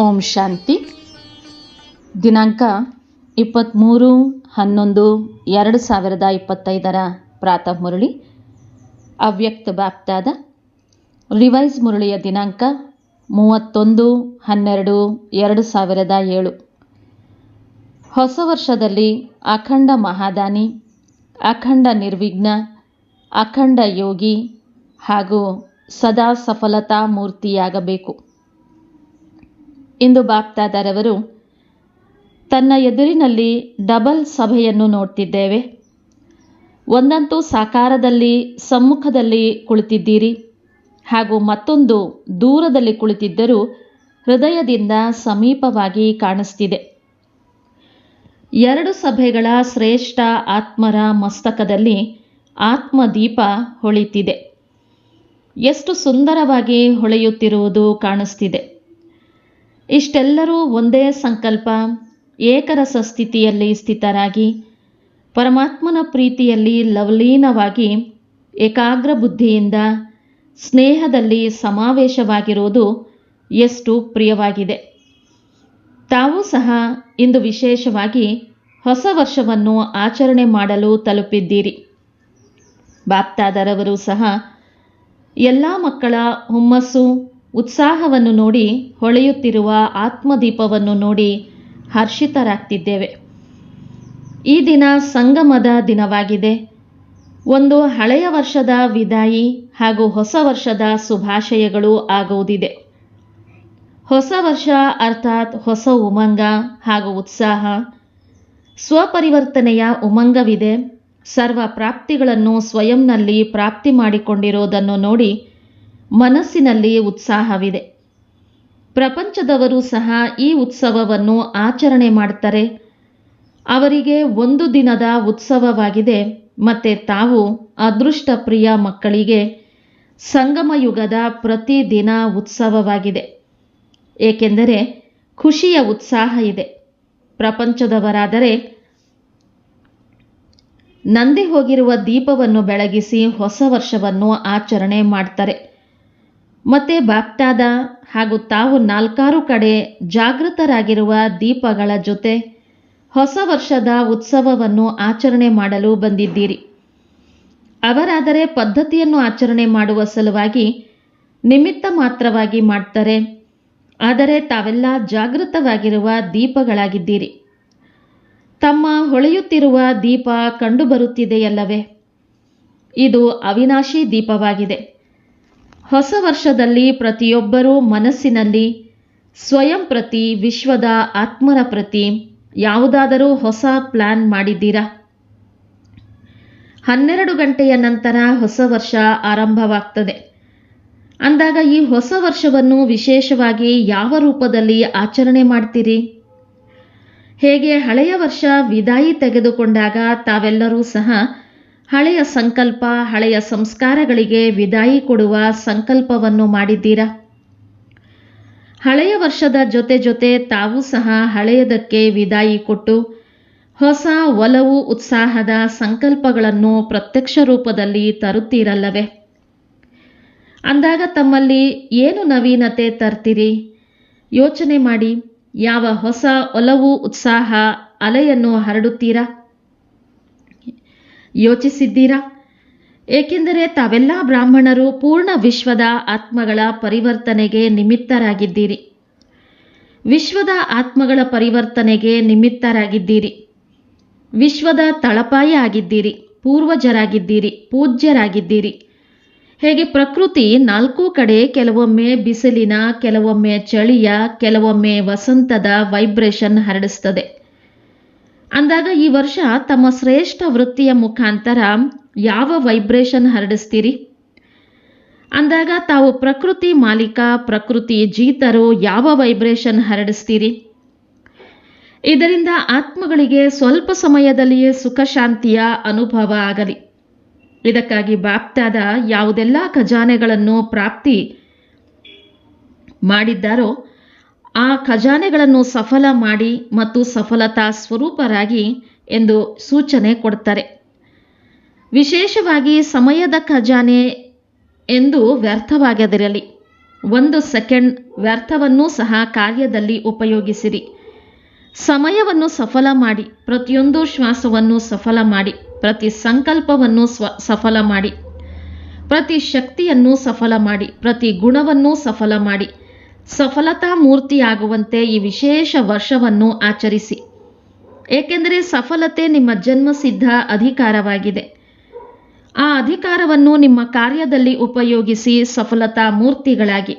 ಓಂ ಶಾಂತಿ. ದಿನಾಂಕ ಇಪ್ಪತ್ತ್ಮೂರು ಹನ್ನೊಂದು ಎರಡು ಸಾವಿರದ ಇಪ್ಪತ್ತೈದರ ಪ್ರಾತಃ ಮುರಳಿ. ಅವ್ಯಕ್ತ ಬಾಪ್ತಾದ ರಿವೈಸ್ ಮುರಳಿಯ ದಿನಾಂಕ ಮೂವತ್ತೊಂದು ಹನ್ನೆರಡು ಎರಡು ಸಾವಿರದ ಏಳು. ಹೊಸ ವರ್ಷದಲ್ಲಿ ಅಖಂಡ ಮಹಾದಾನಿ, ಅಖಂಡ ನಿರ್ವಿಘ್ನ, ಅಖಂಡ ಯೋಗಿ ಹಾಗೂ ಸದಾ ಸಫಲತಾ ಮೂರ್ತಿಯಾಗಬೇಕು. ಇಂದು ಬಾಪ್ತಾದರವರು ತನ್ನ ಎದುರಿನಲ್ಲಿ ಡಬಲ್ ಸಭೆಯನ್ನು ನೋಡ್ತಿದ್ದೇವೆ. ಒಂದಂತೂ ಸಾಕಾರದಲ್ಲಿ, ಸಮ್ಮುಖದಲ್ಲಿ ಕುಳಿತಿದ್ದೀರಿ. ಹಾಗೂ ಮತ್ತೊಂದು ದೂರದಲ್ಲಿ ಕುಳಿತಿದ್ದರೂ ಹೃದಯದಿಂದ ಸಮೀಪವಾಗಿ ಕಾಣಿಸ್ತಿದೆ. ಎರಡು ಸಭೆಗಳ ಶ್ರೇಷ್ಠ ಆತ್ಮರ ಮಸ್ತಕದಲ್ಲಿ ಆತ್ಮದೀಪ ಹೊಳಿತಿದೆ. ಎಷ್ಟು ಸುಂದರವಾಗಿ ಹೊಳೆಯುತ್ತಿರುವುದು ಕಾಣಿಸ್ತಿದೆ. ಇಷ್ಟೆಲ್ಲರೂ ಒಂದೇ ಸಂಕಲ್ಪ, ಏಕರಸ ಸ್ಥಿತಿಯಲ್ಲಿ ಸ್ಥಿತರಾಗಿ, ಪರಮಾತ್ಮನ ಪ್ರೀತಿಯಲ್ಲಿ ಲವಲೀನವಾಗಿ ಏಕಾಗ್ರ ಬುದ್ಧಿಯಿಂದ ಸ್ನೇಹದಲ್ಲಿ ಸಮಾವೇಶವಾಗಿರುವುದು ಎಷ್ಟು ಪ್ರಿಯವಾಗಿದೆ. ತಾವು ಸಹ ಇಂದು ವಿಶೇಷವಾಗಿ ಹೊಸ ವರ್ಷವನ್ನು ಆಚರಣೆ ಮಾಡಲು ತಲುಪಿದ್ದೀರಿ. ಬಾಪ್ತಾದರವರು ಸಹ ಎಲ್ಲ ಮಕ್ಕಳ ಹುಮ್ಮಸ್ಸು ಉತ್ಸಾಹವನ್ನು ನೋಡಿ ಹೊಳೆಯುತ್ತಿರುವ ಆತ್ಮದೀಪವನ್ನು ನೋಡಿ ಹರ್ಷಿತರಾಗ್ತಿದ್ದೇವೆ. ಈ ದಿನ ಸಂಗಮದ ದಿನವಾಗಿದೆ. ಒಂದು ಹಳೆಯ ವರ್ಷದ ವಿದಾಯಿ ಹಾಗೂ ಹೊಸ ವರ್ಷದ ಶುಭಾಶಯಗಳು ಆಗುವುದಿದೆ. ಹೊಸ ವರ್ಷ ಅರ್ಥಾತ್ ಹೊಸ ಉಮಂಗ ಹಾಗೂ ಉತ್ಸಾಹ. ಸ್ವಪರಿವರ್ತನೆಯ ಉಮಂಗವಿದೆ. ಸರ್ವ ಪ್ರಾಪ್ತಿಗಳನ್ನು ಸ್ವಯಂನಲ್ಲಿ ಪ್ರಾಪ್ತಿ ಮಾಡಿಕೊಂಡಿರೋದನ್ನು ನೋಡಿ ಮನಸ್ಸಿನಲ್ಲಿ ಉತ್ಸಾಹವಿದೆ. ಪ್ರಪಂಚದವರು ಸಹ ಈ ಉತ್ಸವವನ್ನು ಆಚರಣೆ ಮಾಡ್ತಾರೆ ಅವರಿಗೆ ಒಂದು ದಿನದ ಉತ್ಸವವಾಗಿದೆ. ಮತ್ತು ತಾವು ಅದೃಷ್ಟ ಪ್ರಿಯ ಮಕ್ಕಳಿಗೆ ಸಂಗಮ ಯುಗದ ಪ್ರತಿದಿನ ಉತ್ಸವವಾಗಿದೆ. ಏಕೆಂದರೆ ಖುಷಿಯ ಉತ್ಸಾಹ ಇದೆ. ಪ್ರಪಂಚದವರಾದರೆ ನಂದಿ ಹೋಗಿರುವ ದೀಪವನ್ನು ಬೆಳಗಿಸಿ ಹೊಸ ವರ್ಷವನ್ನು ಆಚರಣೆ ಮಾಡ್ತಾರೆ ಮತ್ತೆ ಬಾಪ್ತಾದ ಹಾಗೂ ತಾವು ನಾಲ್ಕಾರು ಕಡೆ ಜಾಗೃತರಾಗಿರುವ ದೀಪಗಳ ಜೊತೆ ಹೊಸ ವರ್ಷದ ಉತ್ಸವವನ್ನು ಆಚರಣೆ ಮಾಡಲು ಬಂದಿದ್ದೀರಿ. ಅವರಾದರೆ ಪದ್ಧತಿಯನ್ನು ಆಚರಣೆ ಮಾಡುವ ಸಲುವಾಗಿ ನಿಮಿತ್ತ ಮಾತ್ರವಾಗಿ ಮಾಡ್ತಾರೆ. ಆದರೆ ತಾವೆಲ್ಲ ಜಾಗೃತವಾಗಿರುವ ದೀಪಗಳಾಗಿದ್ದೀರಿ. ತಮ್ಮ ಹೊಳೆಯುತ್ತಿರುವ ದೀಪ ಕಂಡುಬರುತ್ತಿದೆಯಲ್ಲವೇ? ಇದು ಅವಿನಾಶಿ ದೀಪವಾಗಿದೆ. ಹೊಸ ವರ್ಷದಲ್ಲಿ ಪ್ರತಿಯೊಬ್ಬರೂ ಮನಸ್ಸಿನಲ್ಲಿ ಸ್ವಯಂ ಪ್ರತಿ, ವಿಶ್ವದ ಆತ್ಮರ ಪ್ರತಿ ಯಾವುದಾದರೂ ಹೊಸ ಪ್ಲಾನ್ ಮಾಡಿದ್ದೀರಾ? ಹನ್ನೆರಡು ಗಂಟೆಯ ನಂತರ ಹೊಸ ವರ್ಷ ಆರಂಭವಾಗ್ತದೆ. ಅಂದಾಗ ಈ ಹೊಸ ವರ್ಷವನ್ನು ವಿಶೇಷವಾಗಿ ಯಾವ ರೂಪದಲ್ಲಿ ಆಚರಣೆ ಮಾಡ್ತೀರಿ? ಹೇಗೆ ಹಳೆಯ ವರ್ಷ ವಿದಾಯಿ ತೆಗೆದುಕೊಂಡಾಗ ತಾವೆಲ್ಲರೂ ಸಹ ಹಳೆಯ ಸಂಕಲ್ಪ, ಹಳೆಯ ಸಂಸ್ಕಾರಗಳಿಗೆ ವಿದಾಯಿ ಕೊಡುವ ಸಂಕಲ್ಪವನ್ನು ಮಾಡಿದ್ದೀರಾ? ಹಳೆಯ ವರ್ಷದ ಜೊತೆ ಜೊತೆ ತಾವು ಸಹ ಹಳೆಯದಕ್ಕೆ ವಿದಾಯಿ ಕೊಟ್ಟು, ಹೊಸ ಒಲವು, ಉತ್ಸಾಹದ ಸಂಕಲ್ಪಗಳನ್ನು ಪ್ರತ್ಯಕ್ಷ ರೂಪದಲ್ಲಿ ತರುತ್ತೀರಲ್ಲವೇ? ಅಂದಾಗ ತಮ್ಮಲ್ಲಿ ಏನು ನವೀನತೆ ತರ್ತೀರಿ? ಯೋಚನೆ ಮಾಡಿ, ಯಾವ ಹೊಸ ಒಲವು, ಉತ್ಸಾಹ, ಅಲೆಯನ್ನು ಹರಡುತ್ತೀರಾ? ಯೋಚಿಸಿದ್ದೀರಾ? ಏಕೆಂದರೆ ತಾವೆಲ್ಲ ಬ್ರಾಹ್ಮಣರು ಪೂರ್ಣ ವಿಶ್ವದ ಆತ್ಮಗಳ ಪರಿವರ್ತನೆಗೆ ನಿಮಿತ್ತರಾಗಿದ್ದೀರಿ. ವಿಶ್ವದ ಆತ್ಮಗಳ ಪರಿವರ್ತನೆಗೆ ನಿಮಿತ್ತರಾಗಿದ್ದೀರಿ. ವಿಶ್ವದ ತಳಪಾಯ ಆಗಿದ್ದೀರಿ, ಪೂರ್ವಜರಾಗಿದ್ದೀರಿ, ಪೂಜ್ಯರಾಗಿದ್ದೀರಿ. ಹೇಗೆ ಪ್ರಕೃತಿ ನಾಲ್ಕೂ ಕಡೆ ಕೆಲವೊಮ್ಮೆ ಬಿಸಿಲಿನ, ಕೆಲವೊಮ್ಮೆ ಚಳಿಯ, ಕೆಲವೊಮ್ಮೆ ವಸಂತದ ವೈಬ್ರೇಷನ್ ಹರಡಿಸ್ತದೆ. ಅಂದಾಗ ಈ ವರ್ಷ ತಮ್ಮ ಶ್ರೇಷ್ಠ ವೃತ್ತಿಯ ಮುಖಾಂತರ ಯಾವ ವೈಬ್ರೇಷನ್ ಹರಡಿಸ್ತೀರಿ? ಅಂದಾಗ ತಾವು ಪ್ರಕೃತಿ ಮಾಲೀಕ, ಪ್ರಕೃತಿ ಜೀತರು ಯಾವ ವೈಬ್ರೇಷನ್ ಹರಡಿಸ್ತೀರಿ? ಇದರಿಂದ ಆತ್ಮಗಳಿಗೆ ಸ್ವಲ್ಪ ಸಮಯದಲ್ಲಿಯೇ ಸುಖ ಶಾಂತಿಯ ಅನುಭವ ಆಗಲಿ. ಇದಕ್ಕಾಗಿ ಬಾಪ್ತಾದ ಯಾವುದೆಲ್ಲ ಖಜಾನೆಗಳನ್ನು ಪ್ರಾಪ್ತಿ ಮಾಡಿದ್ದಾರೋ ಆ ಖಜಾನೆಗಳನ್ನು ಸಫಲ ಮಾಡಿ ಮತ್ತು ಸಫಲತಾ ಸ್ವರೂಪರಾಗಿ ಎಂದು ಸೂಚನೆ ಕೊಡ್ತಾರೆ. ವಿಶೇಷವಾಗಿ ಸಮಯದ ಖಜಾನೆ ಎಂದು ವ್ಯರ್ಥವಾಗದಿರಲಿ ಒಂದು ಸೆಕೆಂಡ್ ವ್ಯರ್ಥವನ್ನೂ ಸಹ ಕಾರ್ಯದಲ್ಲಿ ಉಪಯೋಗಿಸಿರಿ. ಸಮಯವನ್ನು ಸಫಲ ಮಾಡಿ, ಪ್ರತಿಯೊಂದು ಶ್ವಾಸವನ್ನು ಸಫಲ ಮಾಡಿ, ಪ್ರತಿ ಸಂಕಲ್ಪವನ್ನು ಸ್ವ, ಸಫಲ ಮಾಡಿ, ಪ್ರತಿ ಶಕ್ತಿಯನ್ನು ಸಫಲ ಮಾಡಿ, ಪ್ರತಿ ಗುಣವನ್ನು ಸಫಲ ಮಾಡಿ ಸಫಲತಾ ಮೂರ್ತಿಯಾಗುವಂತೆ ಈ ವಿಶೇಷ ವರ್ಷವನ್ನು ಆಚರಿಸಿ. ಏಕೆಂದರೆ ಸಫಲತೆ ನಿಮ್ಮ ಜನ್ಮಸಿದ್ಧ ಅಧಿಕಾರವಾಗಿದೆ. ಆ ಅಧಿಕಾರವನ್ನು ನಿಮ್ಮ ಕಾರ್ಯದಲ್ಲಿ ಉಪಯೋಗಿಸಿ ಸಫಲತಾ ಮೂರ್ತಿಗಳಾಗಿ.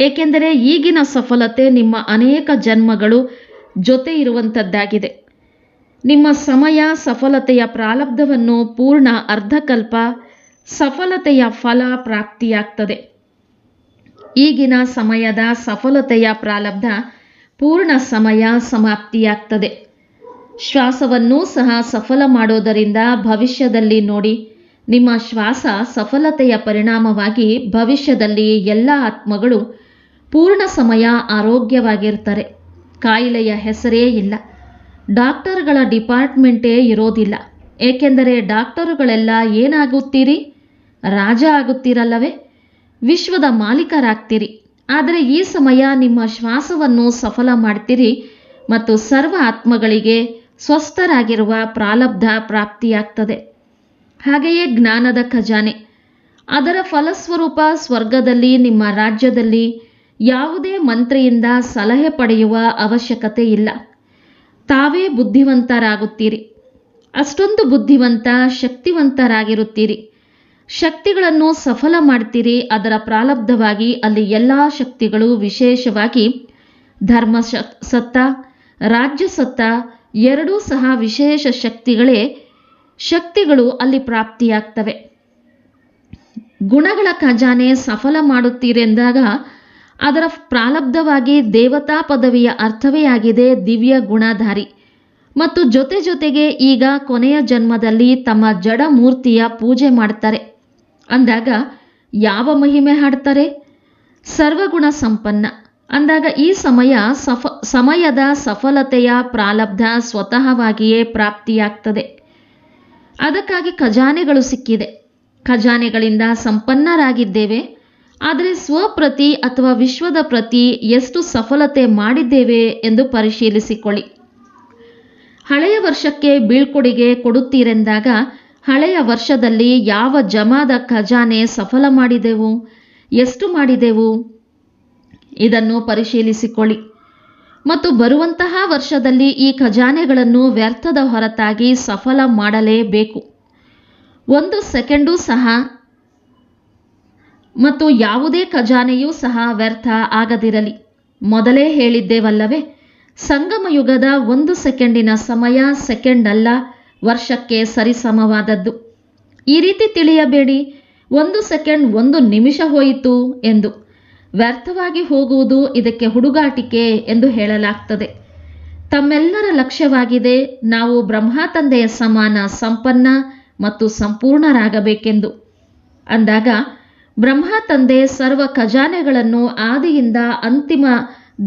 ಏಕೆಂದರೆ ಈಗಿನ ಸಫಲತೆ ನಿಮ್ಮ ಅನೇಕ ಜನ್ಮಗಳು ಜೊತೆ ಇರುವಂಥದ್ದಾಗಿದೆ ನಿಮ್ಮ ಸಮಯ, ಸಫಲತೆಯ ಪ್ರಾರಬ್ಧವನ್ನು ಪೂರ್ಣ ಅರ್ಧಕಲ್ಪ, ಸಫಲತೆಯ ಫಲ ಪ್ರಾಪ್ತಿಯಾಗ್ತದೆ. ಈಗಿನ ಸಮಯದ ಸಫಲತೆಯ ಪ್ರಾರಬ್ಧ ಪೂರ್ಣ ಸಮಯ ಸಮಾಪ್ತಿಯಾಗ್ತದೆ. ಶ್ವಾಸವನ್ನೂ ಸಹ ಸಫಲ ಮಾಡೋದರಿಂದ ಭವಿಷ್ಯದಲ್ಲಿ ನೋಡಿ, ನಿಮ್ಮ ಶ್ವಾಸ ಸಫಲತೆಯ ಪರಿಣಾಮವಾಗಿ ಭವಿಷ್ಯದಲ್ಲಿ ಎಲ್ಲ ಆತ್ಮಗಳು ಪೂರ್ಣ ಸಮಯ ಆರೋಗ್ಯವಾಗಿರ್ತಾರೆ. ಕಾಯಿಲೆಯ ಹೆಸರೇ ಇಲ್ಲ. ಡಾಕ್ಟರ್ಗಳ ಡಿಪಾರ್ಟ್ಮೆಂಟೇ ಇರೋದಿಲ್ಲ. ಏಕೆಂದರೆ ಡಾಕ್ಟರುಗಳೆಲ್ಲ ಏನಾಗುತ್ತೀರಿ? ರಾಜ ಆಗುತ್ತೀರಲ್ಲವೇ? ವಿಶ್ವದ ಮಾಲೀಕರಾಗ್ತೀರಿ. ಆದರೆ ಈ ಸಮಯ ನಿಮ್ಮ ಶ್ವಾಸವನ್ನು ಸಫಲ ಮಾಡ್ತೀರಿ ಮತ್ತು ಸರ್ವ ಆತ್ಮಗಳಿಗೆ ಸ್ವಸ್ಥರಾಗಿರುವ ಪ್ರಾಲಬ್ಧ ಪ್ರಾಪ್ತಿಯಾಗ್ತದೆ. ಹಾಗೆಯೇ ಜ್ಞಾನದ ಖಜಾನೆ. ಅದರ ಫಲಸ್ವರೂಪ ಸ್ವರ್ಗದಲ್ಲಿ ನಿಮ್ಮ ರಾಜ್ಯದಲ್ಲಿ ಯಾವುದೇ ಮಂತ್ರಿಯಿಂದ ಸಲಹೆ ಪಡೆಯುವ ಅವಶ್ಯಕತೆ ಇಲ್ಲ. ತಾವೇ ಬುದ್ಧಿವಂತರಾಗುತ್ತೀರಿ. ಅಷ್ಟೊಂದು ಬುದ್ಧಿವಂತ, ಶಕ್ತಿವಂತರಾಗಿರುತ್ತೀರಿ. ಶಕ್ತಿಗಳನ್ನು ಸಫಲ ಮಾಡ್ತೀರಿ, ಅದರ ಪ್ರಾಲಬ್ಧವಾಗಿ ಅಲ್ಲಿ ಎಲ್ಲ ಶಕ್ತಿಗಳು ವಿಶೇಷವಾಗಿ ಧರ್ಮ ಸತ್ತ, ರಾಜ್ಯ ಸತ್ತ, ಎರಡೂ ಸಹ ವಿಶೇಷ ಶಕ್ತಿಗಳೇ ಶಕ್ತಿಗಳು ಅಲ್ಲಿ ಪ್ರಾಪ್ತಿಯಾಗ್ತವೆ. ಗುಣಗಳ ಖಜಾನೆ ಸಫಲ ಮಾಡುತ್ತೀರೆಂದಾಗ ಅದರ ಪ್ರಾಲಬ್ಧವಾಗಿ ದೇವತಾ ಪದವಿಯ ಅರ್ಥವೇ ಆಗಿದೆ ದಿವ್ಯ ಗುಣಧಾರಿ. ಮತ್ತು ಜೊತೆ ಜೊತೆಗೆ ಈಗ ಕೊನೆಯ ಜನ್ಮದಲ್ಲಿ ತಮ್ಮ ಜಡ ಮೂರ್ತಿಯ ಪೂಜೆ ಮಾಡ್ತಾರೆ. ಅಂದಾಗ ಯಾವ ಮಹಿಮೆ ಹಾಡ್ತಾರೆ? ಸರ್ವಗುಣ ಸಂಪನ್ನ. ಅಂದಾಗ ಈ ಸಮಯ ಸಫ, ಸಮಯದ ಸಫಲತೆಯ ಪ್ರಾಲಬ್ಧ ಸ್ವತಃವಾಗಿಯೇ ಪ್ರಾಪ್ತಿಯಾಗ್ತದೆ. ಅದಕ್ಕಾಗಿ ಖಜಾನೆಗಳು ಸಿಕ್ಕಿದೆ. ಖಜಾನೆಗಳಿಂದ ಸಂಪನ್ನರಾಗಿದ್ದೇವೆ. ಆದರೆ ಸ್ವಪ್ರತಿ ಅಥವಾ ವಿಶ್ವದ ಪ್ರತಿ ಎಷ್ಟು ಸಫಲತೆ ಮಾಡಿದ್ದೇವೆ ಎಂದು ಪರಿಶೀಲಿಸಿಕೊಳ್ಳಿ. ಹಳೆಯ ವರ್ಷಕ್ಕೆ ಬೀಳ್ಕೊಡುಗೆ ಕೊಡುತ್ತೀರೆಂದಾಗ ಹಳೆಯ ವರ್ಷದಲ್ಲಿ ಯಾವ ಜಮಾದ ಖಜಾನೆ ಸಫಲ ಮಾಡಿದೆವು? ಎಷ್ಟು ಮಾಡಿದೆವು? ಇದನ್ನು ಪರಿಶೀಲಿಸಿಕೊಳ್ಳಿ. ಮತ್ತು ಬರುವಂತಹ ವರ್ಷದಲ್ಲಿ ಈ ಖಜಾನೆಗಳನ್ನು ವ್ಯರ್ಥದ ಹೊರತಾಗಿ ಸಫಲ ಮಾಡಲೇಬೇಕು. ಒಂದು ಸೆಕೆಂಡು ಸಹ ಮತ್ತು ಯಾವುದೇ ಖಜಾನೆಯೂ ಸಹ ವ್ಯರ್ಥ ಆಗದಿರಲಿ. ಮೊದಲೇ ಹೇಳಿದ್ದೇವಲ್ಲವೇ ಸಂಗಮ ಯುಗದ ಒಂದು ಸೆಕೆಂಡಿನ ಸಮಯ ಸೆಕೆಂಡ್ ಅಲ್ಲ ವರ್ಷಕ್ಕೆ ಸರಿಸಮವಾದದ್ದು. ಈ ರೀತಿ ತಿಳಿಯಬೇಡಿ. ಒಂದು ಸೆಕೆಂಡ್, ಒಂದು ನಿಮಿಷ ಹೋಯಿತು ಎಂದು. ವ್ಯರ್ಥವಾಗಿ ಹೋಗುವುದು ಇದಕ್ಕೆ ಹುಡುಗಾಟಿಕೆ ಎಂದು ಹೇಳಲಾಗ್ತದೆ. ತಮ್ಮೆಲ್ಲರ ಲಕ್ಷ್ಯವಾಗಿದೆ. ನಾವು ಬ್ರಹ್ಮ ತಂದೆಯ ಸಮಾನ, ಸಂಪನ್ನ ಮತ್ತು ಸಂಪೂರ್ಣರಾಗಬೇಕೆಂದು. ಅಂದಾಗ ಬ್ರಹ್ಮ ತಂದೆ ಸರ್ವ ಖಜಾನೆಗಳನ್ನು ಆದಿಯಿಂದ ಅಂತಿಮ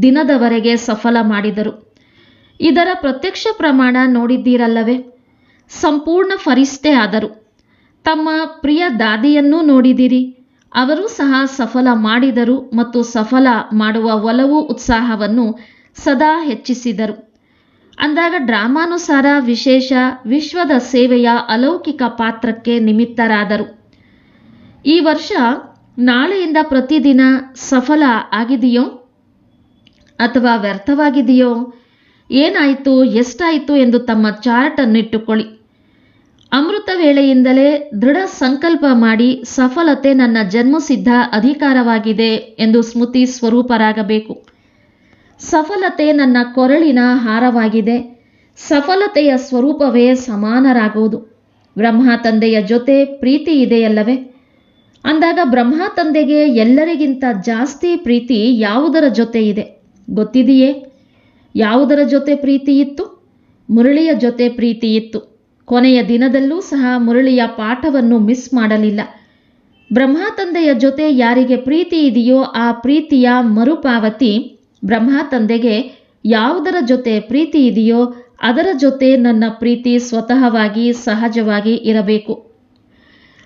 ದಿನದವರೆಗೆ ಸಫಲ ಮಾಡಿದರು. ಇದರ ಪ್ರತ್ಯಕ್ಷ ಪ್ರಮಾಣ ನೋಡಿದ್ದೀರಲ್ಲವೇ? ಸಂಪೂರ್ಣ ಫರಿಷ್ಠೆ ಆದರು. ತಮ್ಮ ಪ್ರಿಯ ದಾದಿಯನ್ನೂ ನೋಡಿದಿರಿ. ಅವರೂ ಸಹ ಸಫಲ ಮಾಡಿದರು ಮತ್ತು ಸಫಲ ಮಾಡುವ ಒಲವು ಉತ್ಸಾಹವನ್ನು ಸದಾ ಹೆಚ್ಚಿಸಿದರು. ಅಂದಾಗ ಡ್ರಾಮಾನುಸಾರ ವಿಶೇಷ ವಿಶ್ವದ ಸೇವೆಯ ಅಲೌಕಿಕ ಪಾತ್ರಕ್ಕೆ ನಿಮಿತ್ತರಾದರು. ಈ ವರ್ಷ ನಾಳೆಯಿಂದ ಪ್ರತಿದಿನ ಸಫಲ ಆಗಿದೆಯೋ ಅಥವಾ ವ್ಯರ್ಥವಾಗಿದೆಯೋ ಏನಾಯಿತು, ಎಷ್ಟಾಯಿತು ಎಂದು ತಮ್ಮ ಚಾರ್ಟ್ ಅನ್ನಿಟ್ಟುಕೊಳ್ಳಿ ಅಮೃತ ವೇಳೆಯಿಂದಲೇ ದೃಢ ಸಂಕಲ್ಪ ಮಾಡಿ ಸಫಲತೆ ನನ್ನ ಜನ್ಮಸಿದ್ಧ ಅಧಿಕಾರವಾಗಿದೆ ಎಂದು ಸ್ಮೃತಿ ಸ್ವರೂಪರಾಗಬೇಕು. ಸಫಲತೆ ನನ್ನ ಕೊರಳಿನ ಹಾರವಾಗಿದೆ. ಸಫಲತೆಯ ಸ್ವರೂಪವೇ ಸಮಾನರಾಗುವುದು. ಬ್ರಹ್ಮ ತಂದೆಯ ಜೊತೆ ಪ್ರೀತಿ ಇದೆಯಲ್ಲವೇ? ಅಂದಾಗ ಬ್ರಹ್ಮ ತಂದೆಗೆ ಎಲ್ಲರಿಗಿಂತ ಜಾಸ್ತಿ ಪ್ರೀತಿ ಯಾವುದರ ಜೊತೆ ಇದೆ ಗೊತ್ತಿದೆಯೇ? ಯಾವುದರ ಜೊತೆ ಪ್ರೀತಿ ಇತ್ತು? ಮುರಳಿಯ ಜೊತೆ ಪ್ರೀತಿ ಇತ್ತು. ಕೊನೆಯ ದಿನದಲ್ಲೂ ಸಹ ಮುರಳಿಯ ಪಾಠವನ್ನು ಮಿಸ್ ಮಾಡಲಿಲ್ಲ. ಬ್ರಹ್ಮ ತಂದೆಯ ಜೊತೆ ಯಾರಿಗೆ ಪ್ರೀತಿ ಇದೆಯೋ ಆ ಪ್ರೀತಿಯ ಮರುಪಾವತಿ ಬ್ರಹ್ಮ ತಂದೆಗೆ ಯಾವುದರ ಜೊತೆ ಪ್ರೀತಿ ಇದೆಯೋ ಅದರ ಜೊತೆ ನನ್ನ ಪ್ರೀತಿ ಸ್ವತಃವಾಗಿ ಸಹಜವಾಗಿ ಇರಬೇಕು.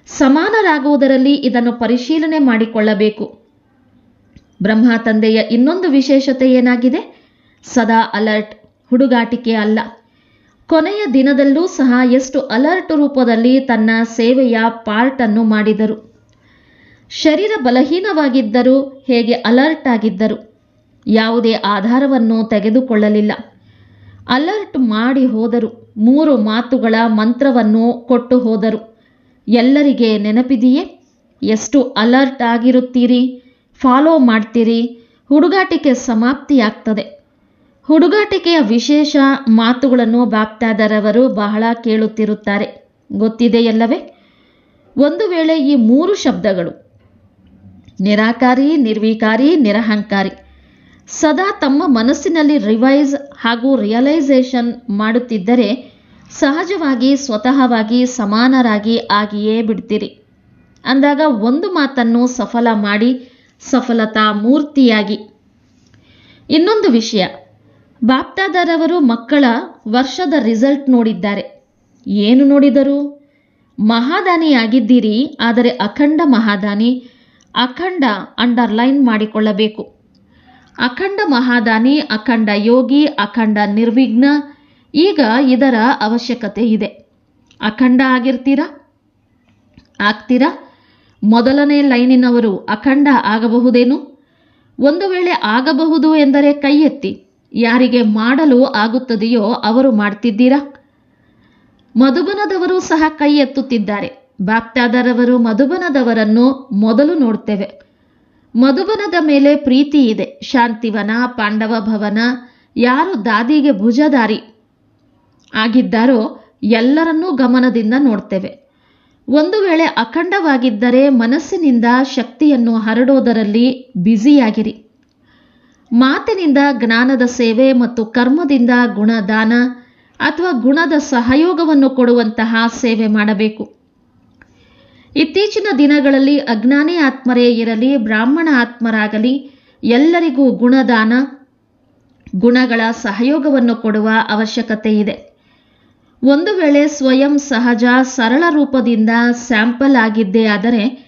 ಸಮಾನರಾಗುವುದರಲ್ಲಿ ಇದನ್ನು ಪರಿಶೀಲನೆ ಮಾಡಿಕೊಳ್ಳಬೇಕು. ಬ್ರಹ್ಮ ತಂದೆಯ ಇನ್ನೊಂದು ವಿಶೇಷತೆ ಏನಾಗಿದೆ? ಸದಾ ಅಲರ್ಟ್. ಹುಡುಗಾಟಿಕೆ ಅಲ್ಲ. ಕೊನೆಯ ದಿನದಲ್ಲೂ ಸಹ ಎಷ್ಟು ಅಲರ್ಟ್ ರೂಪದಲ್ಲಿ ತನ್ನ ಸೇವೆಯ ಪಾರ್ಟ್ ಅನ್ನು ಮಾಡಿದರು. ಶರೀರ ಬಲಹೀನವಾಗಿದ್ದರೂ ಹೇಗೆ ಅಲರ್ಟ್ ಆಗಿದ್ದರು? ಯಾವುದೇ ಆಧಾರವನ್ನು ತೆಗೆದುಕೊಳ್ಳಲಿಲ್ಲ. ಅಲರ್ಟ್ ಮಾಡಿ ಹೋದರು. ಮೂರು ಮಾತುಗಳ ಮಂತ್ರವನ್ನು ಕೊಟ್ಟು ಹೋದರು. ಎಲ್ಲರಿಗೆ ನೆನಪಿದೆಯೇ? ಎಷ್ಟು ಅಲರ್ಟ್ ಆಗಿರುತ್ತೀರಿ? ಫಾಲೋ ಮಾಡ್ತೀರಿ? ಹುಡುಗಾಟಿಕೆ ಸಮಾಪ್ತಿಯಾಗ್ತದೆ. ಹುಡುಗಾಟಿಕೆಯ ವಿಶೇಷ ಮಾತುಗಳನ್ನು ಬಾಪ್ತಾದರವರು ಬಹಳ ಕೇಳುತ್ತಿರುತ್ತಾರೆ. ಗೊತ್ತಿದೆಯಲ್ಲವೇ ಒಂದು ವೇಳೆ ಈ ಮೂರು ಶಬ್ದಗಳು, ನಿರಾಕಾರಿ, ನಿರ್ವಿಕಾರಿ, ನಿರಹಂಕಾರಿ, ಸದಾ ತಮ್ಮ ಮನಸ್ಸಿನಲ್ಲಿ ರಿವೈಸ್ ಹಾಗೂ ರಿಯಲೈಸೇಷನ್ ಮಾಡುತ್ತಿದ್ದರೆ ಸಹಜವಾಗಿ, ಸ್ವತಃವಾಗಿ ಸಮಾನರಾಗಿ ಆಗಿಯೇ ಬಿಡ್ತೀರಿ. ಅಂದಾಗ ಒಂದು ಮಾತನ್ನು ಸಫಲ ಮಾಡಿ ಸಫಲತಾ ಮೂರ್ತಿಯಾಗಿ. ಇನ್ನೊಂದು ವಿಷಯ ಬಾಪ್ತಾದರವರು ಮಕ್ಕಳ ವರ್ಷದ ರಿಸಲ್ಟ್ ನೋಡಿದ್ದಾರೆ. ಏನು ನೋಡಿದರು? ಮಹಾದಾನಿಯಾಗಿದ್ದೀರಿ, ಆದರೆ ಅಖಂಡ ಮಹಾದಾನಿ, ಅಖಂಡ ಅಂಡರ್ಲೈನ್ ಮಾಡಿಕೊಳ್ಳಬೇಕು. ಅಖಂಡ ಮಹಾದಾನಿ, ಅಖಂಡ ಯೋಗಿ, ಅಖಂಡ ನಿರ್ವಿಘ್ನ, ಈಗ ಇದರ ಅವಶ್ಯಕತೆ ಇದೆ. ಅಖಂಡ ಆಗಿರ್ತೀರಾ? ಆಗ್ತೀರಾ? ಮೊದಲನೇ ಲೈನಿನವರು ಅಖಂಡ ಆಗಬಹುದೇನು? ಒಂದು ವೇಳೆ ಆಗಬಹುದು ಎಂದರೆ ಕೈ ಎತ್ತಿ ಯಾರಿಗೆ ಮಾಡಲು ಆಗುತ್ತದೆಯೋ ಅವರು ಮಾಡ್ತಿದ್ದೀರಾ? ಮಧುಬನದವರು ಸಹ ಕೈ ಎತ್ತುತ್ತಿದ್ದಾರೆ. ಬಾಪ್ತಾದರವರು ಮಧುಬನದವರನ್ನು ಮೊದಲು ನೋಡ್ತೇವೆ. ಮಧುಬನದ ಮೇಲೆ ಪ್ರೀತಿ ಇದೆ. ಶಾಂತಿವನ, ಪಾಂಡವ ಭವನ, ಯಾರು ದಾದಿಗೆ ಭುಜದಾರಿ ಆಗಿದ್ದಾರೋ ಎಲ್ಲರನ್ನೂ ಗಮನದಿಂದ ನೋಡ್ತೇವೆ. ಒಂದು ವೇಳೆ ಅಖಂಡವಾಗಿದ್ದರೆ ಮನಸ್ಸಿನಿಂದ ಶಕ್ತಿಯನ್ನು ಹರಡೋದರಲ್ಲಿ ಬ್ಯುಸಿಯಾಗಿರಿ. ಮಾತಿನಿಂದ ಜ್ಞಾನದ ಸೇವೆ ಮತ್ತು ಕರ್ಮದಿಂದ ಗುಣದಾನ ಅಥವಾ ಗುಣದ ಸಹಯೋಗವನ್ನು ಕೊಡುವಂತಹ ಸೇವೆ ಮಾಡಬೇಕು. ಇತ್ತೀಚಿನ ದಿನಗಳಲ್ಲಿ ಅಜ್ಞಾನಿ ಆತ್ಮರೇ ಇರಲಿ, ಬ್ರಾಹ್ಮಣ ಆತ್ಮರಾಗಲಿ, ಎಲ್ಲರಿಗೂ ಗುಣದಾನ, ಗುಣಗಳ ಸಹಯೋಗವನ್ನು ಕೊಡುವ ಅವಶ್ಯಕತೆ ಇದೆ. ಒಂದು ವೇಳೆ ಸ್ವಯಂ ಸಹಜ, ಸರಳ ರೂಪದಿಂದ ಸ್ಯಾಂಪಲ್ ಆಗಿದ್ದೇ ಆದರೆ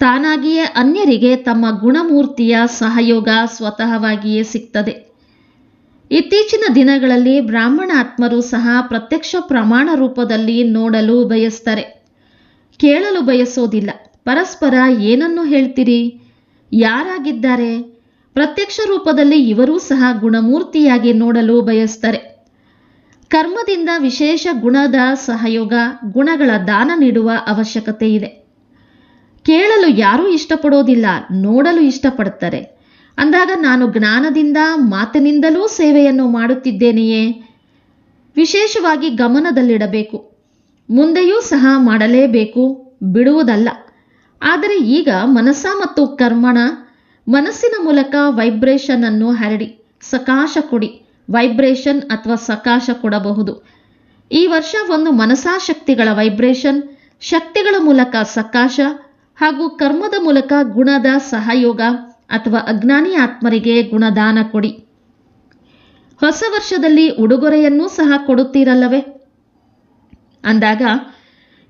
ತಾನಾಗಿಯೇ ಅನ್ಯರಿಗೆ ತಮ್ಮ ಗುಣಮೂರ್ತಿಯ ಸಹಯೋಗ ಸ್ವತಃವಾಗಿಯೇ ಸಿಗ್ತದೆ. ಇತ್ತೀಚಿನ ದಿನಗಳಲ್ಲಿ ಬ್ರಾಹ್ಮಣ ಆತ್ಮರು ಸಹ ಪ್ರತ್ಯಕ್ಷ ಪ್ರಮಾಣ ರೂಪದಲ್ಲಿ ನೋಡಲು ಬಯಸ್ತಾರೆ. ಕೇಳಲು ಬಯಸೋದಿಲ್ಲ. ಪರಸ್ಪರ ಏನನ್ನು ಹೇಳ್ತೀರಿ? ಯಾರಾಗಿದ್ದಾರೆ? ಪ್ರತ್ಯಕ್ಷ ರೂಪದಲ್ಲಿ ಇವರೂ ಸಹ ಗುಣಮೂರ್ತಿಯಾಗಿ ನೋಡಲು ಬಯಸ್ತಾರೆ. ಕರ್ಮದಿಂದ ವಿಶೇಷ ಗುಣದ ಸಹಯೋಗ, ಗುಣಗಳ ದಾನ ನೀಡುವ ಅವಶ್ಯಕತೆ ಇದೆ ಕೇಳಲು ಯಾರೂ ಇಷ್ಟಪಡೋದಿಲ್ಲ, ನೋಡಲು ಇಷ್ಟಪಡುತ್ತಾರೆ. ಅಂದಾಗ ನಾನು ಜ್ಞಾನದಿಂದ, ಮಾತಿನಿಂದಲೂ ಸೇವೆಯನ್ನು ಮಾಡುತ್ತಿದ್ದೇನೆಯೇ? ವಿಶೇಷವಾಗಿ ಗಮನದಲ್ಲಿಡಬೇಕು. ಮುಂದೆಯೂ ಸಹ ಮಾಡಲೇಬೇಕು, ಬಿಡುವುದಲ್ಲ. ಆದರೆ ಈಗ ಮನಸ್ಸ ಮತ್ತು ಕರ್ಮಣ, ಮನಸ್ಸಿನ ಮೂಲಕ ವೈಬ್ರೇಷನ್ ಅನ್ನು ಹರಡಿ, ಸಕಾಶ ಕೊಡಿ. ವೈಬ್ರೇಷನ್ ಅಥವಾ ಸಕಾಶ ಕೊಡಬಹುದು. ಈ ವರ್ಷ ಒಂದು ಮನಸಾಶಕ್ತಿಗಳ ವೈಬ್ರೇಷನ್, ಶಕ್ತಿಗಳ ಮೂಲಕ ಸಕಾಶ ಹಾಗೂ ಕರ್ಮದ ಮೂಲಕ ಗುಣದ ಸಹಯೋಗ ಅಥವಾ ಅಜ್ಞಾನಿ ಆತ್ಮರಿಗೆ ಗುಣದಾನ ಕೊಡಿ. ಹೊಸ ವರ್ಷದಲ್ಲಿ ಉಡುಗೊರೆಯನ್ನೂ ಸಹ ಕೊಡುತ್ತೀರಲ್ಲವೇ? ಅಂದಾಗ,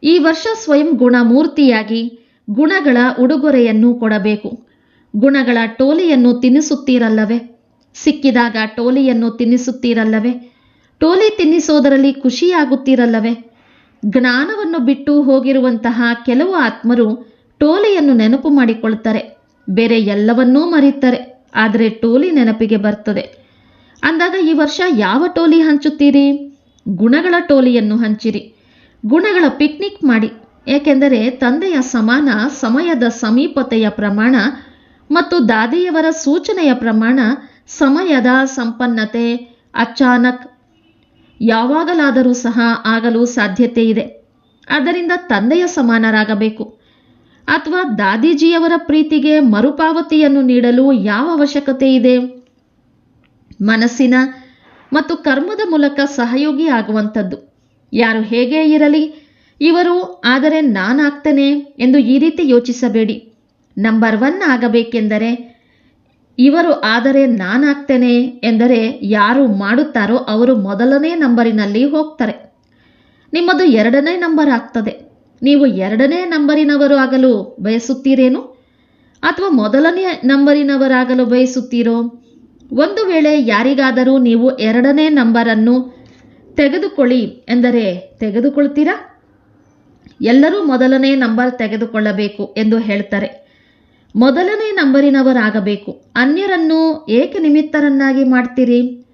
ಈ ವರ್ಷ ಸ್ವಯಂ ಗುಣಮೂರ್ತಿಯಾಗಿ ಗುಣಗಳ ಉಡುಗೊರೆಯನ್ನು ಕೊಡಬೇಕು. ಗುಣಗಳ ಟೋಲಿಯನ್ನು ತಿನ್ನಿಸುತ್ತೀರಲ್ಲವೇ ಸಿಕ್ಕಿದಾಗ ಟೋಲಿಯನ್ನು ತಿನ್ನಿಸುತ್ತೀರಲ್ಲವೇ ಟೋಲಿ ತಿನ್ನಿಸೋದರಲ್ಲಿ ಖುಷಿಯಾಗುತ್ತೀರಲ್ಲವೇ? ಜ್ಞಾನವನ್ನು ಬಿಟ್ಟು ಹೋಗಿರುವಂತಹ ಕೆಲವು ಆತ್ಮರು ಟೋಲಿಯನ್ನು ನೆನಪು ಮಾಡಿಕೊಳ್ತಾರೆ ಬೇರೆ ಎಲ್ಲವನ್ನೂ ಮರೆಯುತ್ತಾರೆ. ಆದರೆ ಟೋಲಿ ನೆನಪಿಗೆ ಬರ್ತದೆ. ಅಂದಾಗ ಈ ವರ್ಷ ಯಾವ ಟೋಲಿ ಹಂಚುತ್ತೀರಿ? ಗುಣಗಳ ಟೋಲಿಯನ್ನು ಹಂಚಿರಿ. ಗುಣಗಳ ಪಿಕ್ನಿಕ್ ಮಾಡಿ. ಏಕೆಂದರೆ ತಂದೆಯ ಸಮಾನ, ಸಮಯದ ಸಮೀಪತೆಯ ಪ್ರಮಾಣ ಮತ್ತು ದಾದಿಯವರ ಸೂಚನೆಯ ಪ್ರಮಾಣ ಸಮಯದ ಸಂಪನ್ನತೆ, ಅಚಾನಕ್ ಯಾವಾಗಲಾದರೂ ಸಹ ಆಗಲು ಸಾಧ್ಯತೆ ಇದೆ ಆದ್ದರಿಂದ ತಂದೆಯ ಸಮಾನರಾಗಬೇಕು. ಅಥವಾ ದಾದೀಜಿಯವರ ಪ್ರೀತಿಗೆ ಮರುಪಾವತಿಯನ್ನು ನೀಡಲು ಯಾವ ಅವಶ್ಯಕತೆ ಇದೆ? ಮನಸ್ಸಿನ ಮತ್ತು ಕರ್ಮದ ಮೂಲಕ ಸಹಯೋಗಿ ಆಗುವಂಥದ್ದು. ಯಾರು ಹೇಗೆ ಇರಲಿ, ಇವರು ಆದರೆ ನಾನಾಗ್ತೇನೆ ಎಂದು ಈ ರೀತಿ ಯೋಚಿಸಬೇಡಿ. ನಂಬರ್ ಒನ್ ಆಗಬೇಕೆಂದರೆ, ಇವರು ಆದರೆ ನಾನಾಗ್ತೇನೆ ಎಂದರೆ ಯಾರು ಮಾಡುತ್ತಾರೋ ಅವರು ಮೊದಲನೇ ನಂಬರಿನಲ್ಲಿ ಹೋಗ್ತಾರೆ. ನಿಮ್ಮದು ಎರಡನೇ ನಂಬರ್ ಆಗ್ತದೆ. ನೀವು ಎರಡನೇ ನಂಬರಿನವರು ಆಗಲು ಬಯಸುತ್ತೀರೇನು? ಅಥವಾ ಮೊದಲನೇ ನಂಬರಿನವರಾಗಲು ಬಯಸುತ್ತೀರೋ? ಒಂದು ವೇಳೆ ಯಾರಿಗಾದರೂ ನೀವು ಎರಡನೇ ನಂಬರನ್ನು ತೆಗೆದುಕೊಳ್ಳಿ ಎಂದರೆ ತೆಗೆದುಕೊಳ್ತೀರಾ? ಎಲ್ಲರೂ ಮೊದಲನೇ ನಂಬರ್ ತೆಗೆದುಕೊಳ್ಳಬೇಕು ಎಂದು ಹೇಳ್ತಾರೆ. ಮೊದಲನೇ ನಂಬರಿನವರಾಗಬೇಕು. ಅನ್ಯರನ್ನು ಏಕೆ ನಿಮಿತ್ತರನ್ನಾಗಿ ಮಾಡ್ತೀರಿ?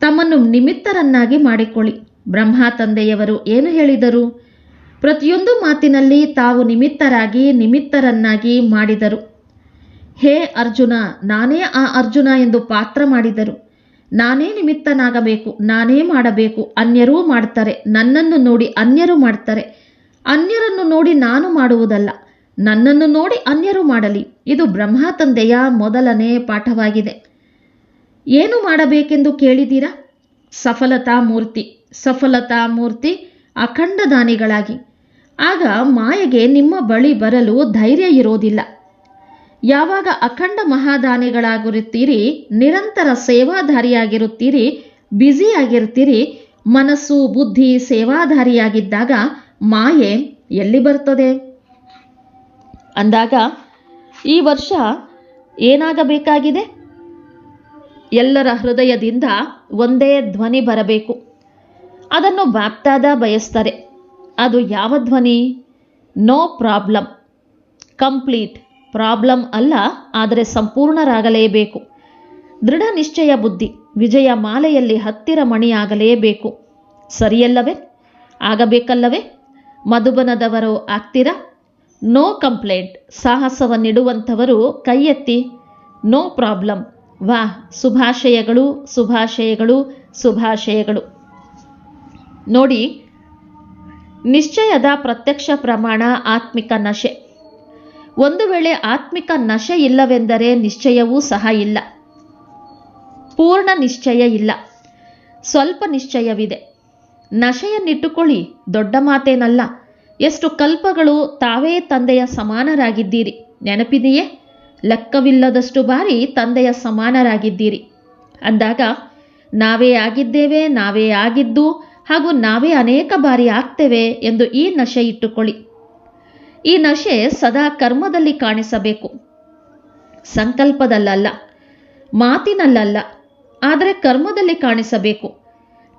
ತಮ್ಮನ್ನು ನಿಮಿತ್ತರನ್ನಾಗಿ ಮಾಡಿಕೊಳ್ಳಿ. ಬ್ರಹ್ಮ ತಂದೆಯವರು ಏನು ಹೇಳಿದರು? ಪ್ರತಿಯೊಂದು ಮಾತಿನಲ್ಲಿ ತಾವು ನಿಮಿತ್ತರಾಗಿ ನಿಮಿತ್ತರನ್ನಾಗಿ ಮಾಡಿದರು. ಹೇ ಅರ್ಜುನ, ನಾನೇ ಆ ಅರ್ಜುನ ಎಂದು ಪಾತ್ರ ಮಾಡಿದರು. ನಾನೇ ನಿಮಿತ್ತನಾಗಬೇಕು, ನಾನೇ ಮಾಡಬೇಕು, ಅನ್ಯರೂ ಮಾಡ್ತಾರೆ, ನನ್ನನ್ನು ನೋಡಿ ಅನ್ಯರು ಮಾಡ್ತಾರೆ. ಅನ್ಯರನ್ನು ನೋಡಿ ನಾನು ಮಾಡುವುದಲ್ಲ, ನನ್ನನ್ನು ನೋಡಿ ಅನ್ಯರು ಮಾಡಲಿ. ಇದು ಬ್ರಹ್ಮ ತಂದೆಯ ಮೊದಲನೇ ಪಾಠವಾಗಿದೆ. ಏನು ಮಾಡಬೇಕೆಂದು ಕೇಳಿದ್ದೀರಾ? ಸಫಲತಾ ಮೂರ್ತಿ ಸಫಲತಾ ಮೂರ್ತಿ ಅಖಂಡ ದಾನಿಗಳಾಗಿ ಆಗ ಮಾಯೆಗೆ ನಿಮ್ಮ ಬಳಿ ಬರಲು ಧೈರ್ಯ ಇರೋದಿಲ್ಲ. ಯಾವಾಗ ಅಖಂಡ ಮಹಾದಾನಿಗಳಾಗಿರುತ್ತೀರಿ ನಿರಂತರ ಸೇವಾಧಾರಿಯಾಗಿರುತ್ತೀರಿ ಬ್ಯುಸಿಯಾಗಿರ್ತೀರಿ ಮನಸ್ಸು, ಬುದ್ಧಿ, ಸೇವಾಧಾರಿಯಾಗಿದ್ದಾಗ ಮಾಯೆ ಎಲ್ಲಿ ಬರ್ತದೆ? ಅಂದಾಗ ಈ ವರ್ಷ ಏನಾಗಬೇಕಾಗಿದೆ? ಎಲ್ಲರ ಹೃದಯದಿಂದ ಒಂದೇ ಧ್ವನಿ ಬರಬೇಕು. ಅದನ್ನು ಬಾಪ್ತಾದ ಬಯಸ್ತಾರೆ. ಅದು ಯಾವ ಧ್ವನಿ? ನೋ ಪ್ರಾಬ್ಲಮ್ ಕಂಪ್ಲೀಟ್ ಪ್ರಾಬ್ಲಮ್ ಅಲ್ಲ, ಆದರೆ ಸಂಪೂರ್ಣರಾಗಲೇಬೇಕು. ದೃಢ ನಿಶ್ಚಯ ಬುದ್ಧಿ, ವಿಜಯ ಮಾಲೆಯಲ್ಲಿ ಹತ್ತಿರ ಮಣಿಯಾಗಲೇಬೇಕು. ಸರಿಯಲ್ಲವೇ? ಆಗಬೇಕಲ್ಲವೇ? ಮಧುಬನದವರು ಆಗ್ತೀರಾ? ನೋ ಕಂಪ್ಲೇಂಟ್ ಸಾಹಸವನ್ನಿಡುವಂಥವರು ಕೈ ಎತ್ತಿ ನೋ ಪ್ರಾಬ್ಲಮ್ ವಾ ಶುಭಾಶಯಗಳು ಶುಭಾಶಯಗಳು ಶುಭಾಶಯಗಳು. ನೋಡಿ ನಿಶ್ಚಯದ ಪ್ರತ್ಯಕ್ಷ ಪ್ರಮಾಣ ಆತ್ಮಿಕ ನಶೆ. ಒಂದು ವೇಳೆ ಆತ್ಮಿಕ ನಶೆ ಇಲ್ಲವೆಂದರೆ ನಿಶ್ಚಯವೂ ಸಹ ಇಲ್ಲ. ಪೂರ್ಣ ನಿಶ್ಚಯ ಇಲ್ಲ. ಸ್ವಲ್ಪ ನಿಶ್ಚಯವಿದೆ. ನಶೆಯನ್ನಿಟ್ಟುಕೊಳ್ಳಿ, ದೊಡ್ಡ ಮಾತೇನಲ್ಲ. ಎಷ್ಟು ಕಲ್ಪಗಳು ತಾವೇ ತಂದೆಯ ಸಮಾನರಾಗಿದ್ದೀರಿ. ನೆನಪಿದೆಯೇ? ಲೆಕ್ಕವಿಲ್ಲದಷ್ಟು ಬಾರಿ ತಂದೆಯ ಸಮಾನರಾಗಿದ್ದೀರಿ. ಅಂದಾಗ, ನಾವೇ ಆಗಿದ್ದೇವೆ, ನಾವೇ ಆಗಿದ್ದು ಹಾಗೂ ನಾವೇ ಅನೇಕ ಬಾರಿ ಆಗ್ತೇವೆ ಎಂದು ಈ ನಶೆ ಇಟ್ಟುಕೊಳ್ಳಿ. ಈ ನಶೆ ಸದಾ ಕರ್ಮದಲ್ಲಿ ಕಾಣಿಸಬೇಕು. ಸಂಕಲ್ಪದಲ್ಲಲ್ಲ, ಮಾತಿನಲ್ಲಲ್ಲ, ಆದರೆ ಕರ್ಮದಲ್ಲಿ ಕಾಣಿಸಬೇಕು.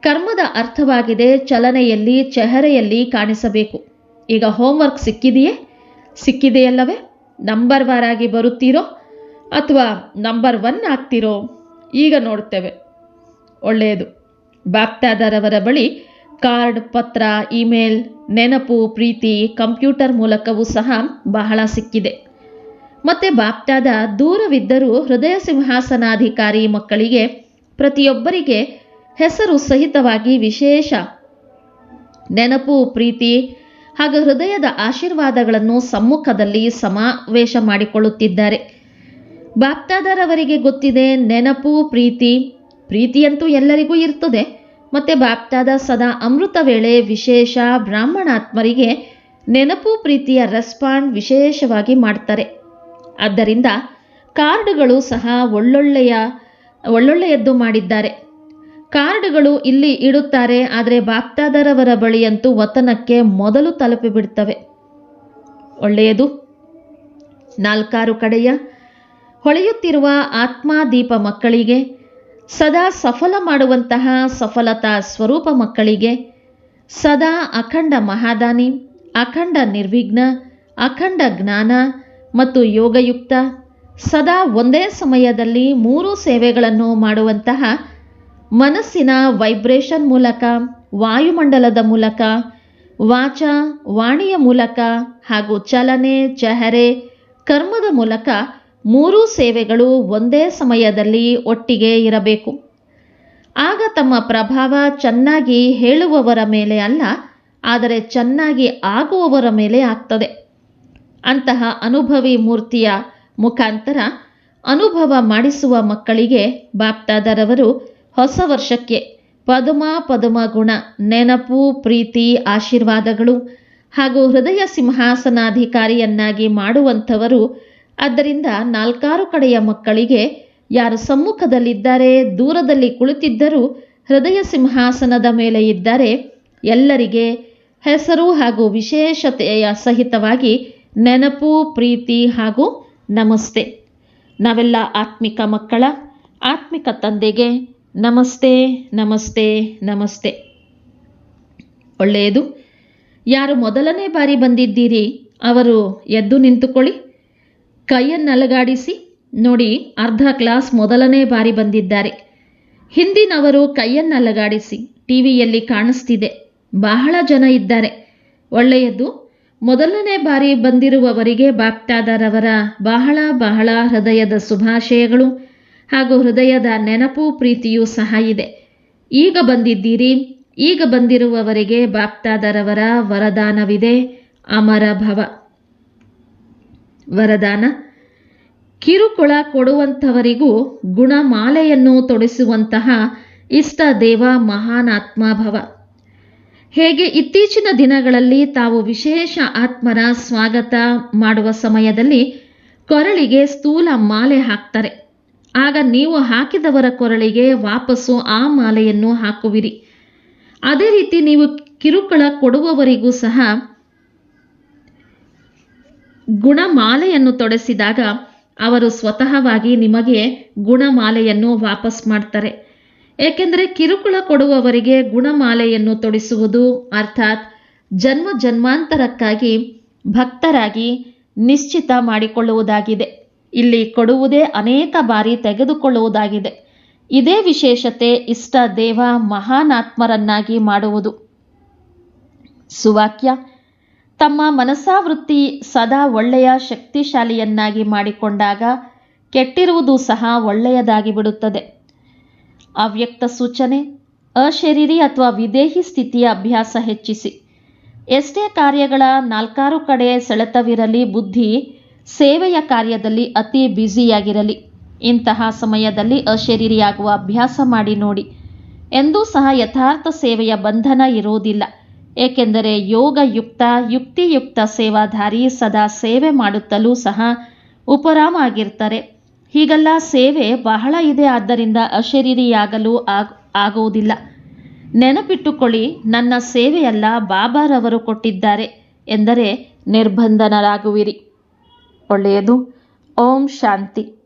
ಕರ್ಮದ ಅರ್ಥವಾಗಿದೆ ಚಲನೆಯಲ್ಲಿ, ಚೆಹರೆಯಲ್ಲಿ ಕಾಣಿಸಬೇಕು. ಈಗ ಹೋಮ್ವರ್ಕ್ ಸಿಕ್ಕಿದೆಯೇ? ಸಿಕ್ಕಿದೆಯಲ್ಲವೇ? ನಂಬರ್ ವಾರಾಗಿ ಬರುತ್ತೀರೋ? ಅಥವಾ ನಂಬರ್ ಒನ್ ಆಗ್ತಿರೋ? ಈಗ ನೋಡ್ತೇವೆ. ಒಳ್ಳೆಯದು. ಬಾಪ್ತಾದರವರ ಬಳಿ ಕಾರ್ಡ್, ಪತ್ರ, ಇಮೇಲ್, ನೆನಪು, ಪ್ರೀತಿ, ಕಂಪ್ಯೂಟರ್ ಮೂಲಕವೂ ಸಹ ಬಹಳ ಸಿಕ್ಕಿದೆ. ಮತ್ತೆ ಬಾಪ್ತಾದ ದೂರವಿದ್ದರೂ ಹೃದಯ ಸಿಂಹಾಸನಾಧಿಕಾರಿ ಮಕ್ಕಳಿಗೆ ಪ್ರತಿಯೊಬ್ಬರಿಗೆ ಹೆಸರು ಸಹಿತವಾಗಿ ವಿಶೇಷ ನೆನಪು, ಪ್ರೀತಿ ಹಾಗೂ ಹೃದಯದ ಆಶೀರ್ವಾದಗಳನ್ನು ಸಮ್ಮುಖದಲ್ಲಿ ಸಮಾವೇಶ ಮಾಡಿಕೊಳ್ಳುತ್ತಿದ್ದಾರೆ. ಬಾಪ್ತಾದರವರಿಗೆ ಗೊತ್ತಿದೆ ನೆನಪು, ಪ್ರೀತಿ ಪ್ರೀತಿಯಂತೂ ಎಲ್ಲರಿಗೂ ಇರ್ತದೆ. ಮತ್ತೆ ಬಾಪ್ತಾದ ಸದಾ ಅಮೃತ ವೇಳೆ ವಿಶೇಷ ಬ್ರಾಹ್ಮಣಾತ್ಮರಿಗೆ ನೆನಪು, ಪ್ರೀತಿಯ ರೆಸ್ಪಾಂಡ್ ವಿಶೇಷವಾಗಿ ಮಾಡ್ತಾರೆ. ಆದ್ದರಿಂದ ಕಾರ್ಡ್ಗಳು ಸಹ ಒಳ್ಳೊಳ್ಳೆಯ, ಒಳ್ಳೊಳ್ಳೆಯದ್ದು ಮಾಡಿದ್ದಾರೆ. ಕಾರ್ಡ್ಗಳು ಇಲ್ಲಿ ಇಡುತ್ತಾರೆ, ಆದರೆ ಬಾಪ್ತಾದರವರ ಬಳಿಯಂತೂ ವತನಕ್ಕೆ ಮೊದಲು ತಲುಪಿಬಿಡ್ತವೆ. ಒಳ್ಳೆಯದು. ನಾಲ್ಕಾರು ಕಡೆಯ ಹೊಳೆಯುತ್ತಿರುವ ಆತ್ಮಾದೀಪ ಮಕ್ಕಳಿಗೆ ಸದಾ ಸಫಲ ಮಾಡುವಂತಹ ಸಫಲತಾ ಸ್ವರೂಪ ಮಕ್ಕಳಿಗೆ ಸದಾ ಅಖಂಡ ಮಹಾದಾನಿ, ಅಖಂಡ ನಿರ್ವಿಘ್ನ, ಅಖಂಡ ಜ್ಞಾನ ಮತ್ತು ಯೋಗಯುಕ್ತ ಸದಾ ಒಂದೇ ಸಮಯದಲ್ಲಿ ಮೂರು ಸೇವೆಗಳನ್ನು ಮಾಡುವಂತಹ ಮನಸ್ಸಿನ ವೈಬ್ರೇಷನ್ ಮೂಲಕ, ವಾಯುಮಂಡಲದ ಮೂಲಕ, ವಾಚ, ವಾಣಿಯ ಮೂಲಕ ಹಾಗೂ ಚಲನೆ, ಚಹರೆ, ಕರ್ಮದ ಮೂಲಕ ಮೂರೂ ಸೇವೆಗಳು ಒಂದೇ ಸಮಯದಲ್ಲಿ ಒಟ್ಟಿಗೆ ಇರಬೇಕು. ಆಗ ತಮ್ಮ ಪ್ರಭಾವ ಚೆನ್ನಾಗಿ ಹೇಳುವವರ ಮೇಲೆ ಅಲ್ಲ, ಆದರೆ ಚೆನ್ನಾಗಿ ಆಗುವವರ ಮೇಲೆ ಆಗ್ತದೆ. ಅಂತಹ ಅನುಭವಿ ಮೂರ್ತಿಯ ಮುಖಾಂತರ ಅನುಭವ ಮಾಡಿಸುವ ಮಕ್ಕಳಿಗೆ ಬಾಪ್ತಾದರವರು ಹೊಸ ವರ್ಷಕ್ಕೆ ಪದುಮ ಪದುಮ ಗುಣ, ನೆನಪು, ಪ್ರೀತಿ, ಆಶೀರ್ವಾದಗಳು ಹಾಗೂ ಹೃದಯ ಸಿಂಹಾಸನಾಧಿಕಾರಿಯನ್ನಾಗಿ ಮಾಡುವಂಥವರು ಆದ್ದರಿಂದ ನಾಲ್ಕಾರು ಕಡೆಯ ಮಕ್ಕಳಿಗೆ ಯಾರು ಸಮ್ಮುಖದಲ್ಲಿದ್ದಾರೆ, ದೂರದಲ್ಲಿ ಕುಳಿತಿದ್ದರೂ, ಹೃದಯ ಸಿಂಹಾಸನದ ಮೇಲೆ ಇದ್ದರೆ, ಎಲ್ಲರಿಗೆ ಹೆಸರು ಹಾಗೂ ವಿಶೇಷತೆಯ ಸಹಿತವಾಗಿ ನೆನಪು, ಪ್ರೀತಿ ಹಾಗೂ ನಮಸ್ತೆ. ನಾವೆಲ್ಲ ಆತ್ಮಿಕ ಮಕ್ಕಳ, ಆತ್ಮಿಕ ತಂದೆಗೆ ನಮಸ್ತೆ ನಮಸ್ತೆ ನಮಸ್ತೆ. ಒಳ್ಳೆಯದು. ಯಾರು ಮೊದಲನೇ ಬಾರಿ ಬಂದಿದ್ದೀರಿ, ಅವರು ಎದ್ದು ನಿಂತುಕೊಳ್ಳಿ. ಕೈಯನ್ನಲಗಾಡಿಸಿ ನೋಡಿ ಅರ್ಧ ಕ್ಲಾಸ್ ಮೊದಲನೇ ಬಾರಿ ಬಂದಿದ್ದಾರೆ. ಹಿಂದಿನವರು ಕೈಯನ್ನಲಗಾಡಿಸಿ ಟಿವಿಯಲ್ಲಿ ಕಾಣಿಸ್ತಿದೆ. ಬಹಳ ಜನ ಇದ್ದಾರೆ. ಒಳ್ಳೆಯದು, ಮೊದಲನೇ ಬಾರಿ ಬಂದಿರುವವರಿಗೆ ಬಾಪ್ತಾದರವರ ಬಹಳ ಬಹಳ ಹೃದಯದ ಶುಭಾಶಯಗಳು ಹಾಗೂ ಹೃದಯದ ನೆನಪು ಪ್ರೀತಿಯೂ ಸಹ ಇದೆ. ಈಗ ಬಂದಿದ್ದೀರಿ, ಈಗ ಬಂದಿರುವವರಿಗೆ ಬಾಪ್ತಾದರವರ ವರದಾನವಿದೆ, ಅಮರ ಭವ. ವರದಾನ. ಕಿರುಕುಳ ಕೊಡುವಂಥವರಿಗೂ ಗುಣಮಾಲೆಯನ್ನು ತೊಡಿಸುವಂತಹ ಇಷ್ಟ ದೇವ ಮಹಾನಾತ್ಮ ಭವ. ಹೇಗೆ ಇತ್ತೀಚಿನ ದಿನಗಳಲ್ಲಿ ತಾವು ವಿಶೇಷ ಆತ್ಮರ ಸ್ವಾಗತ ಮಾಡುವ ಸಮಯದಲ್ಲಿ ಕೊರಳಿಗೆ ಸ್ಥೂಲ ಮಾಲೆ ಹಾಕ್ತಾರೆ. ಆಗ ನೀವು ಹಾಕಿದವರ ಕೊರಳಿಗೆ ವಾಪಸ್ಸು ಆ ಮಾಲೆಯನ್ನು ಹಾಕುವಿರಿ. ಅದೇ ರೀತಿ ನೀವು ಕಿರುಕುಳ ಕೊಡುವವರಿಗೂ ಸಹ ಗುಣಮಾಲೆಯನ್ನು ತೊಡಸಿದಾಗ ಅವರು ಸ್ವತಃವಾಗಿ ನಿಮಗೆ ಗುಣಮಾಲೆಯನ್ನು ವಾಪಸ್ ಮಾಡ್ತಾರೆ. ಏಕೆಂದರೆ ಕಿರುಕುಳ ಕೊಡುವವರಿಗೆ ಗುಣಮಾಲೆಯನ್ನು ತೊಡಿಸುವುದು ಅರ್ಥಾತ್ ಜನ್ಮ ಜನ್ಮಾಂತರಕ್ಕಾಗಿ ಭಕ್ತರಾಗಿ ನಿಶ್ಚಿತ ಮಾಡಿಕೊಳ್ಳುವುದಾಗಿದೆ. ಇಲ್ಲಿ ಕೊಡುವುದೇ ಅನೇಕ ಬಾರಿ ತೆಗೆದುಕೊಳ್ಳುವುದಾಗಿದೆ. ಇದೇ ವಿಶೇಷತೆ ಇಷ್ಟ ದೇವ ಮಹಾನಾತ್ಮರನ್ನಾಗಿ ಮಾಡುವುದು. ಸುವಾಕ್ಯ ತಮ್ಮ ಮನಸಾವೃತ್ತಿ ಸದಾ ಒಳ್ಳೆಯ ಶಕ್ತಿಶಾಲಿಯನ್ನಾಗಿ ಮಾಡಿಕೊಂಡಾಗ ಕೆಟ್ಟಿರುವುದು ಸಹ ಒಳ್ಳೆಯದಾಗಿ ಬಿಡುತ್ತದೆ. ಅವ್ಯಕ್ತ ಸೂಚನೆ, ಅಶರೀರಿ ಅಥವಾ ವಿದೇಹಿ ಸ್ಥಿತಿಯ ಅಭ್ಯಾಸ ಹೆಚ್ಚಿಸಿ. ಎಷ್ಟೇ ಕಾರ್ಯಗಳ ನಾಲ್ಕಾರು ಕಡೆ ಸೆಳೆತವಿರಲಿ, ಬುದ್ಧಿ ಸೇವೆಯ ಕಾರ್ಯದಲ್ಲಿ ಅತಿ ಬ್ಯುಸಿಯಾಗಿರಲಿ. ಇಂತಹ ಸಮಯದಲ್ಲಿ ಅಶರೀರಿಯಾಗುವ ಅಭ್ಯಾಸ ಮಾಡಿ ನೋಡಿ. ಎಂದೂ ಸಹ ಯಥಾರ್ಥ ಸೇವೆಯ ಬಂಧನ ಇರುವುದಿಲ್ಲ. ಏಕೆಂದರೆ ಯೋಗಯುಕ್ತ, ಯುಕ್ತಿಯುಕ್ತ ಸೇವಾಧಾರಿ ಸದಾ ಸೇವೆ ಮಾಡುತ್ತಲೂ ಸಹ ಉಪರಾಮ ಆಗಿರ್ತಾರೆ. ಹೀಗೆಲ್ಲ ಸೇವೆ ಬಹಳ ಇದೆ, ಆದ್ದರಿಂದ ಅಶರೀರಿಯಾಗಲು ಆಗ್, ಆಗುವುದಿಲ್ಲ. ನೆನಪಿಟ್ಟುಕೊಳ್ಳಿ, ನನ್ನ ಸೇವೆಯಲ್ಲ ಬಾಬಾರವರು ಕೊಟ್ಟಿದ್ದಾರೆ ಎಂದರೆ ನಿರ್ಬಂಧನರಾಗುವಿರಿ. ಒಳ್ಳೆಯದು. ಓಂ ಶಾಂತಿ.